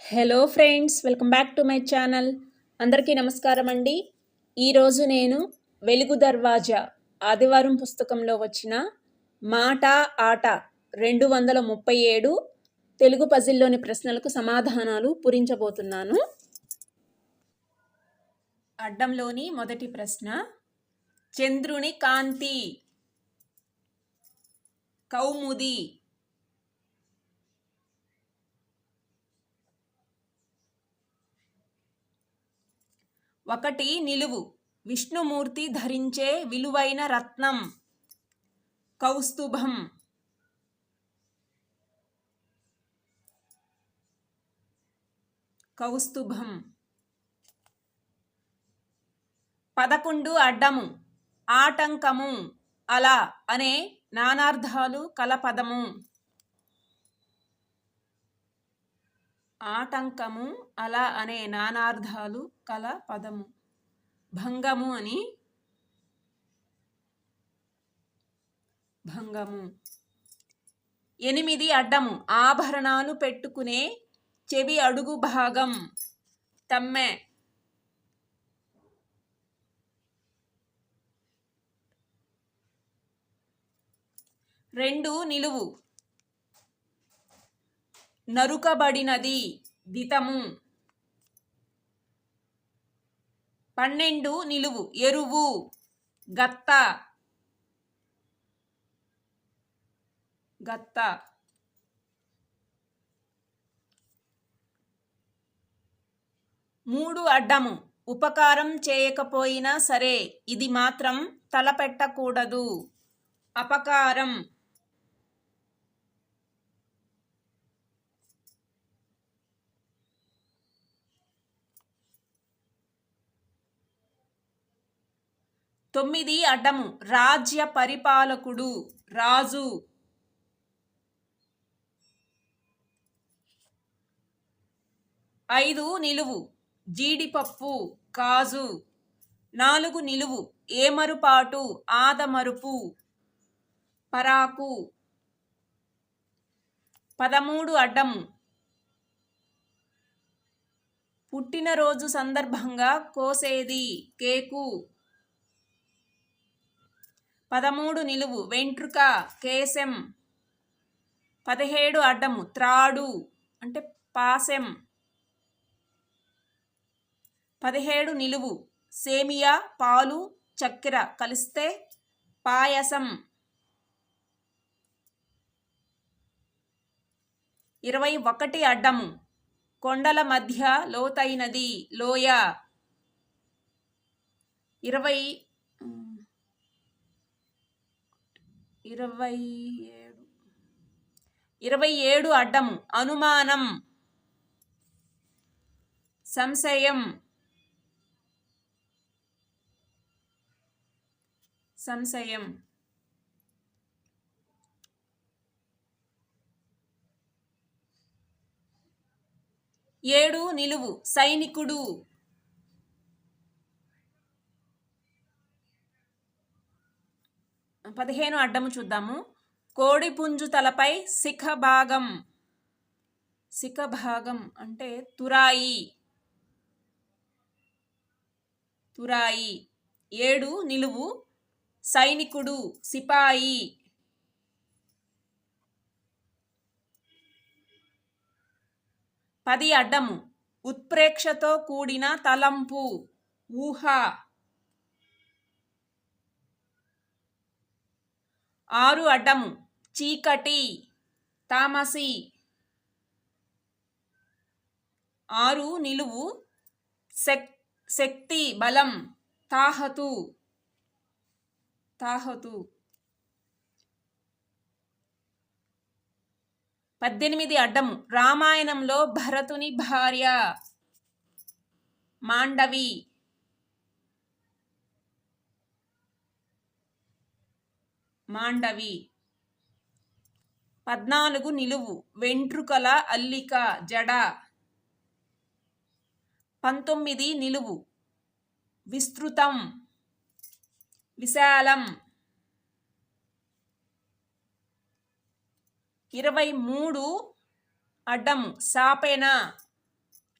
Hello friends welcome back to my channel అందరికీ నమస్కారం అండి. ఈరోజు నేను వెలుగు దర్వాజా ఆదివారం పుస్తకంలో వచ్చిన మాట ఆట రెండు వందల ముప్పై ఏడు తెలుగు పజిల్లోని ప్రశ్నలకు సమాధానాలు పూరించబోతున్నాను. అడ్డంలోని మొదటి ప్రశ్న చంద్రుని కాంతి కౌముది ఒకటి నిలువు. విష్ణుమూర్తి ధరించే విలువైన రత్నం. కౌస్తుభం. కౌస్తుభం. పదకొండు అడ్డము. ఆటంకము. అలా అనే నానార్థాలు కలపదము. ఆటంకము అలా అనే నానార్థాలు కల పదము. భంగము అని భంగము. ఎనిమిది అడ్డము. ఆభరణాలు పెట్టుకునే చెవి అడుగు భాగం తమ్మె. రెండు నిలువు. నరుకబడినది దితము. పన్నెండు నిలువు ఎరువు గత్త. గత్త. మూడు అడ్డము ఉపకారం చేయకపోయినా సరే ఇది మాత్రం తలపెట్టకూడదు. అపకారం. తొమ్మిది అడ్డము. రాజ్య పరిపాలకుడు రాజు. ఐదు నిలువు. జీడిపప్పు కాజు. నాలుగు నిలువు. ఏమరుపాటు ఆదమరుపు. పరాకు. పదమూడు అడ్డము. పుట్టినరోజు సందర్భంగా కోసేది కేకు. పదమూడు నిలువు. వెంట్రుక కేశం. పదిహేడు అడ్డము. త్రాడు. అంటే పాసెం పదిహేడు నిలువు. సేమియా పాలు చక్కెర కలిస్తే పాయసం. ఇరవై ఒకటి అడ్డము. కొండల మధ్య లోతైనది. లోయ. ఇరవై ఇరవై ఏడు. ఇరవై ఏడు అడ్డము అనుమానం సంశయం సంశయం. ఏడు నిలువు సైనికుడు. పదిహేను అడ్డము చూద్దాము. కోడి పుంజు తలపై శిఖ భాగం. శిఖ భాగం అంటే తురాయి. తురాయి. ఏడు నిలువు. సైనికుడు సిపాయి. పది అడ్డము. ఉత్ప్రేక్షతో కూడిన తలంపు. ఊహ. ఆరు అడ్డము. చీకటి. తామసి. ఆరు నిలువు. శక్ శక్తి బలం. తాహతు. తాహతు. పద్దెనిమిది అడ్డము. రామాయణంలో భరతుని భార్య. మాండవి. మాండవి. పద్నాలుగు నిలువు వెంట్రుకల అల్లిక జడ. పంతొమ్మిది నిలువు విస్తృతం విశాలం. ఇరవై మూడు అడ్డం సాపేన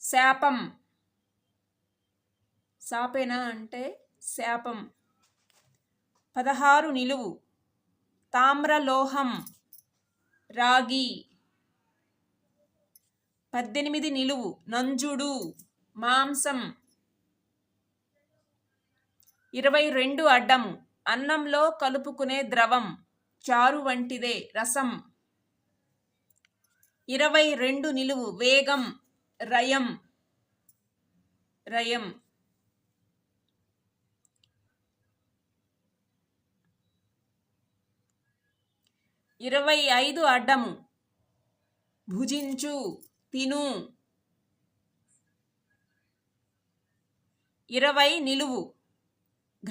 శాపం. సాపేన అంటే శాపం. పదహారు నిలువు తామ్రలోహం రాగి. పద్దెనిమిది నిలువు నంజుడు మాంసం. ఇరవై రెండు అడ్డము అన్నంలో కలుపుకునే ద్రవం చారు వంటిదే రసం. ఇరవై రెండు నిలువు వేగం రయం. రయం. ఇరవై ఐదు అడ్డము. భుజించు తిను. ఇరవై నిలువు.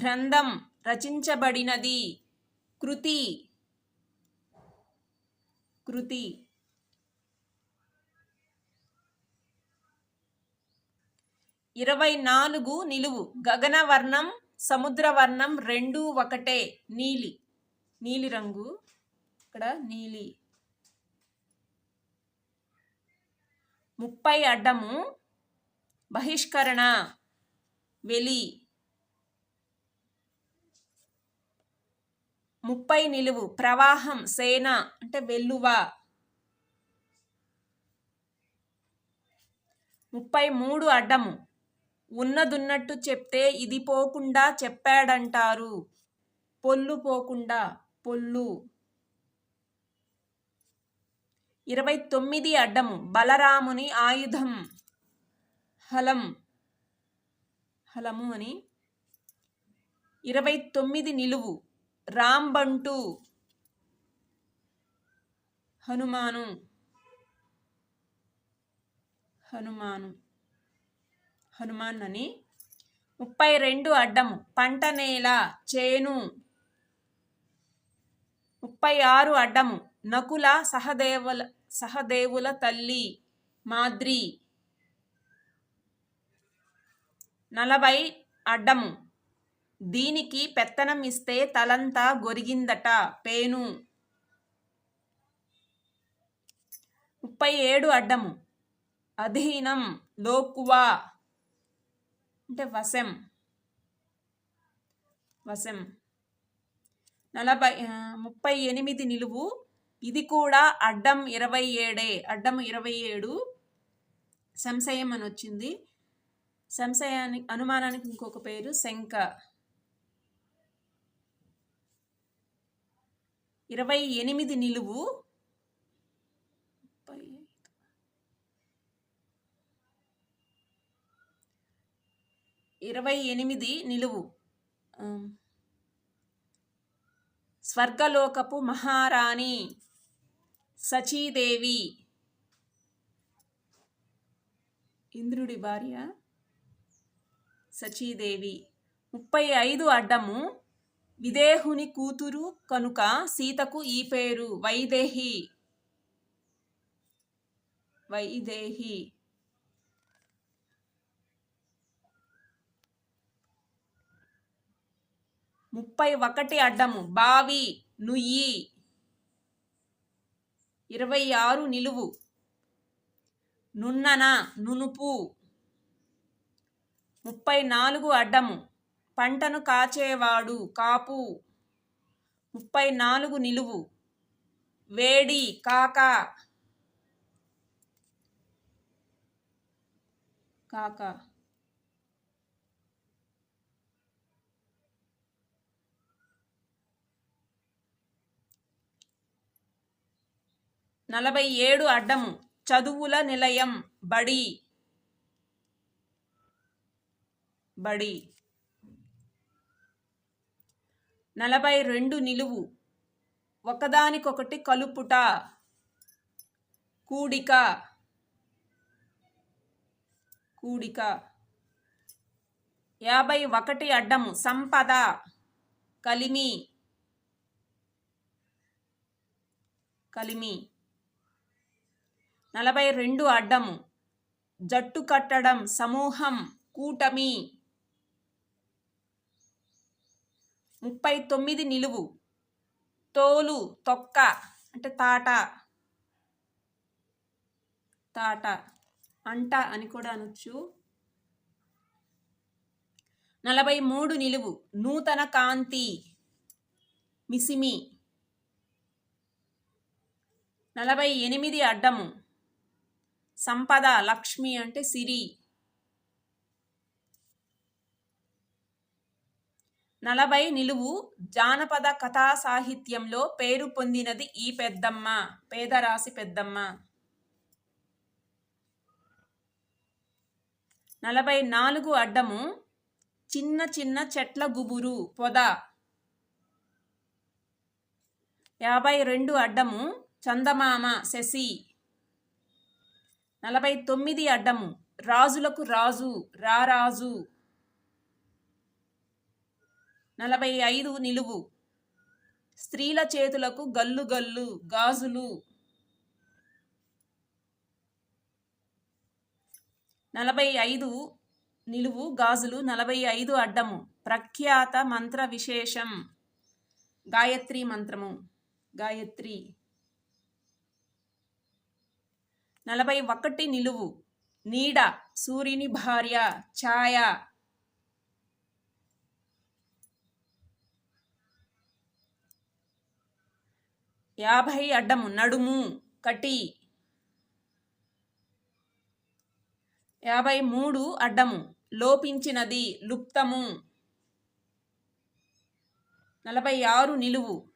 గ్రంథం రచించబడినది. కృతి. కృతి. ఇరవై నాలుగు నిలువు. గగనవర్ణం సముద్రవర్ణం రెండు ఒకటే. నీలి. నీలి రంగు ఇక్కడ నీలి. ముప్పై అడ్డము. బహిష్కరణ. వెలి. ముప్పై నిలువు. ప్రవాహం సేన అంటే వెల్లువ. ముప్పై మూడు అడ్డము. ఉన్నదున్నట్టు చెప్తే ఇది పోకుండా చెప్పాడంటారు. పొల్లు పోకుండా పొల్లు. ఇరవై తొమ్మిది అడ్డము బలరాముని ఆయుధం. హలం. హలము అని. ఇరవై తొమ్మిది నిలువు. రాంబంటు. హనుమాను. హనుమాను. హనుమాన్ అని ముప్పై రెండు అడ్డము పంట నేల చేను. ముప్పై ఆరు అడ్డము నకుల సహదేవుల సహదేవుల తల్లి మాద్రి. నలభై అడ్డము. దీనికి పెత్తనం ఇస్తే తలంతా గొరిగిందట పేను. ముప్పై ఏడు అడ్డము. అధీనం లోకువా. అంటే వశం. వశం. నలభై ముప్పై ఎనిమిది నిలువు ఇది కూడా అడ్డం ఇరవై ఏడే అడ్డం ఇరవై ఏడు సంశయం అని వచ్చింది. సంశయానికి అనుమానానికి ఇంకొక పేరు శంక ఇరవై ఎనిమిది నిలువు. ఇరవై ఎనిమిది నిలువు. స్వర్గలోకపు మహారాణి. సచీదేవి. ఇంద్రుడి భార్య సచీదేవి. ముప్పై ఐదు అడ్డము. విదేహుని కూతురు కనుక సీతకు ఈ పేరు వైదేహి. వైదేహి. ముప్పై ఒకటి అడ్డము. బావి నుయ్యి. ఇరవై ఆరు నిలువు. నున్నన నునుపు. ముప్పై నాలుగు అడ్డము. పంటను కాచేవాడు కాపు. ముప్పై నాలుగు నిలువు. వేడి కాక. కాక. నలభై ఏడు అడ్డము చదువుల నిలయం బడి. బడి. నలభై రెండు నిలువు ఒకదానికొకటి కలుపుట. కూడిక. కూడిక. యాభై ఒకటి అడ్డము సంపద. కలిమి. కలిమి. నలభై రెండు అడ్డము. జట్టు కట్టడం సమూహం కూటమి. ముప్పై తొమ్మిది నిలువు. తోలు తొక్క అంటే తాట. తాట అంట అని కూడా అనొచ్చు. నలభై మూడు నిలువు. నూతన కాంతి. మిసిమి. నలభై ఎనిమిది అడ్డము. సంపద లక్ష్మి అంటే సిరి. నలభై నిలువు జానపద కథా సాహిత్యంలో పేరు పొందినది ఈ పెద్దమ్మ పేదరాశి పెద్దమ్మ. నలభై నాలుగు అడ్డము చిన్న చిన్న చెట్ల గుబురు పొద. యాభై రెండు అడ్డము చందమామ శశి. నలభై తొమ్మిది అడ్డము. రాజులకు రాజు రారాజు నలభై ఐదు నిలువు. స్త్రీల చేతులకు గల్లు గల్లు గాజులు. నలభై ఐదు నిలువు గాజులు. నలభై ఐదు అడ్డము. ప్రఖ్యాత మంత్ర విశేషం. గాయత్రి మంత్రము. గాయత్రి. నలభై ఒకటి నిలువు. నీడ సూర్యుని భార్య ఛాయ. యాభై అడ్డము నడుము కటి. యాభై మూడు అడ్డము లోపించినది లుప్తము. నలభై ఆరు నిలువు.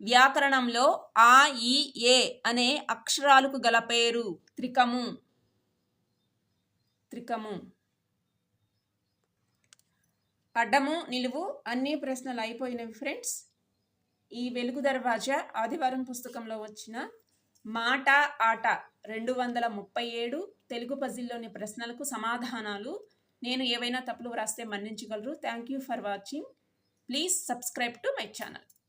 వ్యాకరణంలో ఆ ఈ ఏ అనే అక్షరాలకు గల పేరు. త్రికము. త్రికము. అడ్డము నిలువు అన్ని ప్రశ్నలు అయిపోయినవి ఫ్రెండ్స్. ఈ వెలుగు దర్వాజా ఆదివారం పుస్తకంలో వచ్చిన మాట ఆట రెండు వందల ముప్పై ఏడు తెలుగు పజిల్లోని ప్రశ్నలకు సమాధానాలు నేను ఏవైనా తప్పులు వ్రాస్తే మన్నించగలరు. Thank you for watching. Please subscribe to my channel.